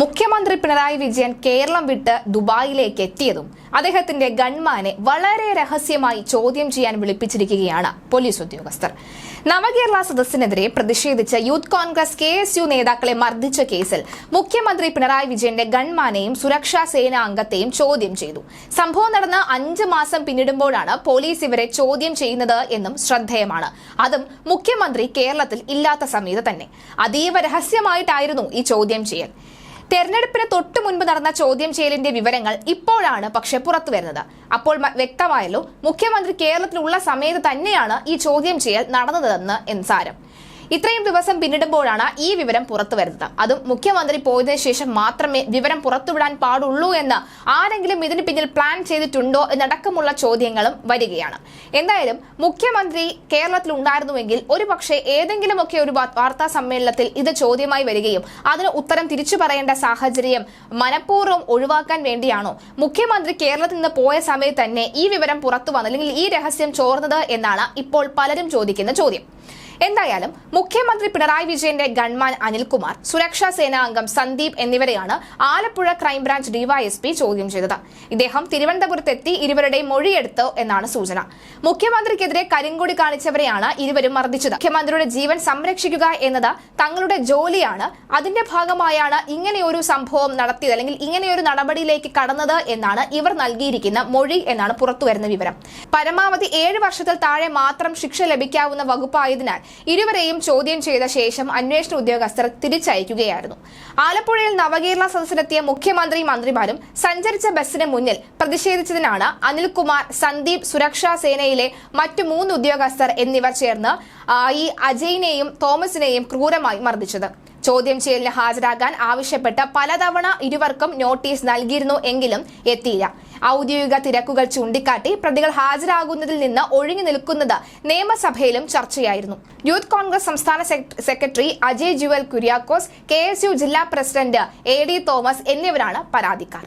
മുഖ്യമന്ത്രി പിണറായി വിജയൻ കേരളം വിട്ട് ദുബായിലേക്ക് എത്തിയതും അദ്ദേഹത്തിന്റെ ഗൺമാനെ വളരെ രഹസ്യമായി ചോദ്യം ചെയ്യാൻ വിളിപ്പിച്ചിരിക്കുകയാണ് പോലീസ് ഉദ്യോഗസ്ഥർ. നവകേരള സദസ്സിനെതിരെ പ്രതിഷേധിച്ച് youth congress K S U നേതാക്കളെ മർദ്ദിച്ച കേസിൽ മുഖ്യമന്ത്രി പിണറായി വിജയന്റെ ഗൺമാനെയും സുരക്ഷാ സേനാ അംഗത്തെയും ചോദ്യം ചെയ്തു. സംഭവം നടന്ന് അഞ്ച് മാസം പിന്നിടുമ്പോഴാണ് പോലീസ് ഇവരെ ചോദ്യം ചെയ്യുന്നത് എന്നും ശ്രദ്ധേയമാണ്. അതും മുഖ്യമന്ത്രി കേരളത്തിൽ ഇല്ലാത്ത സമയത്ത് തന്നെ. അതീവ രഹസ്യമായിട്ടായിരുന്നു ഈ ചോദ്യം ചെയ്യൽ. തെരഞ്ഞെടുപ്പിന് തൊട്ടു മുൻപ് നടന്ന ചോദ്യം ചെയ്യലിന്റെ വിവരങ്ങൾ ഇപ്പോഴാണ് പക്ഷെ പുറത്തു വരുന്നത്. അപ്പോൾ വ്യക്തമായല്ലോ മുഖ്യമന്ത്രി കേരളത്തിലുള്ള സമയത്ത് തന്നെയാണ് ഈ ചോദ്യം ചെയ്യൽ നടന്നതെന്ന് എന്ന് സാരം. ഇത്രയും ദിവസം പിന്നിടുമ്പോഴാണ് ഈ വിവരം പുറത്തു വരുന്നത്. അതും മുഖ്യമന്ത്രി പോയതിനു ശേഷം മാത്രമേ വിവരം പുറത്തുവിടാൻ പാടുള്ളൂ എന്ന് ആരെങ്കിലും ഇതിന് പിന്നിൽ പ്ലാൻ ചെയ്തിട്ടുണ്ടോ എന്നടക്കമുള്ള ചോദ്യങ്ങളും വരികയാണ്. എന്തായാലും മുഖ്യമന്ത്രി കേരളത്തിൽ ഉണ്ടായിരുന്നുവെങ്കിൽ ഒരു പക്ഷേ ഏതെങ്കിലുമൊക്കെ ഒരു വാർത്താ സമ്മേളനത്തിൽ ഇത് ചോദ്യമായി വരികയും അതിന് ഉത്തരം തിരിച്ചു പറയേണ്ട സാഹചര്യം മനഃപൂർവം ഒഴിവാക്കാൻ വേണ്ടിയാണോ? മുഖ്യമന്ത്രി കേരളത്തിൽ നിന്ന് പോയ സമയത്ത് തന്നെ ഈ വിവരം പുറത്തു വന്നത് അല്ലെങ്കിൽ ഈ രഹസ്യം ചോർന്നത് എന്നാണ് ഇപ്പോൾ പലരും ചോദിക്കുന്ന ചോദ്യം. എന്തായാലും മുഖ്യമന്ത്രി പിണറായി വിജയന്റെ ഗൺമാൻ അനിൽകുമാർ സുരക്ഷാ സേനാ അംഗം സന്ദീപ് എന്നിവരെയാണ് ആലപ്പുഴ ക്രൈംബ്രാഞ്ച് ഡിവൈഎസ്പി ചോദ്യം ചെയ്തത്. ഇദ്ദേഹം തിരുവനന്തപുരത്തെത്തി ഇരുവരുടെയും മൊഴിയെടുത്തു എന്നാണ് സൂചന. മുഖ്യമന്ത്രിക്കെതിരെ കരിങ്കൊടി കാണിച്ചവരെയാണ് ഇരുവരും മർദ്ദിച്ചത്. മുഖ്യമന്ത്രിയുടെ ജീവൻ സംരക്ഷിക്കുക എന്നത് തങ്ങളുടെ ജോലിയാണ്. അതിന്റെ ഭാഗമായാണ് ഇങ്ങനെയൊരു സംഭവം നടത്തിയത് അല്ലെങ്കിൽ ഇങ്ങനെയൊരു നടപടിയിലേക്ക് കടന്നത് എന്നാണ് ഇവർ നൽകിയിരിക്കുന്ന മൊഴി എന്നാണ് പുറത്തുവരുന്ന വിവരം. പരമാവധി ഏഴ് വർഷത്തിൽ താഴെ മാത്രം ശിക്ഷ ലഭിക്കാവുന്ന വകുപ്പായതിനാൽ ഇരുവരെയും ചോദ്യം ചെയ്ത ശേഷം അന്വേഷണ ഉദ്യോഗസ്ഥർ തിരിച്ചയക്കുകയായിരുന്നു. ആലപ്പുഴയിൽ നവകേരള സദസ്സിലെത്തിയ മുഖ്യമന്ത്രി മന്ത്രിമാരും സഞ്ചരിച്ച ബസ്സിന് മുന്നിൽ പ്രതിഷേധിച്ചതിനാണ് അനിൽകുമാർ സന്ദീപ് സുരക്ഷാ സേനയിലെ മറ്റു മൂന്ന് ഉദ്യോഗസ്ഥർ എന്നിവർ ചേർന്ന് ഈ അജയിനെയും തോമസിനെയും ക്രൂരമായി മർദ്ദിച്ചത്. ചോദ്യം ചെയ്യലിന് ഹാജരാകാൻ ആവശ്യപ്പെട്ട് പലതവണ ഇരുവർക്കും നോട്ടീസ് നൽകിയിരുന്നു എങ്കിലും എത്തിയില്ല. ഔദ്യോഗിക തിരക്കുകൾ ചൂണ്ടിക്കാട്ടി പ്രതികൾ ഹാജരാകുന്നതിൽ നിന്ന് ഒഴിഞ്ഞു നിൽക്കുന്നത് നിയമസഭയിലും ചർച്ചയായിരുന്നു. യൂത്ത് കോൺഗ്രസ് സംസ്ഥാന സെക്രട്ടറി അജയ് ജുവൽ കുര്യാക്കോസ് കെ ജില്ലാ പ്രസിഡന്റ് എ തോമസ് എന്നിവരാണ് പരാതിക്കാർ.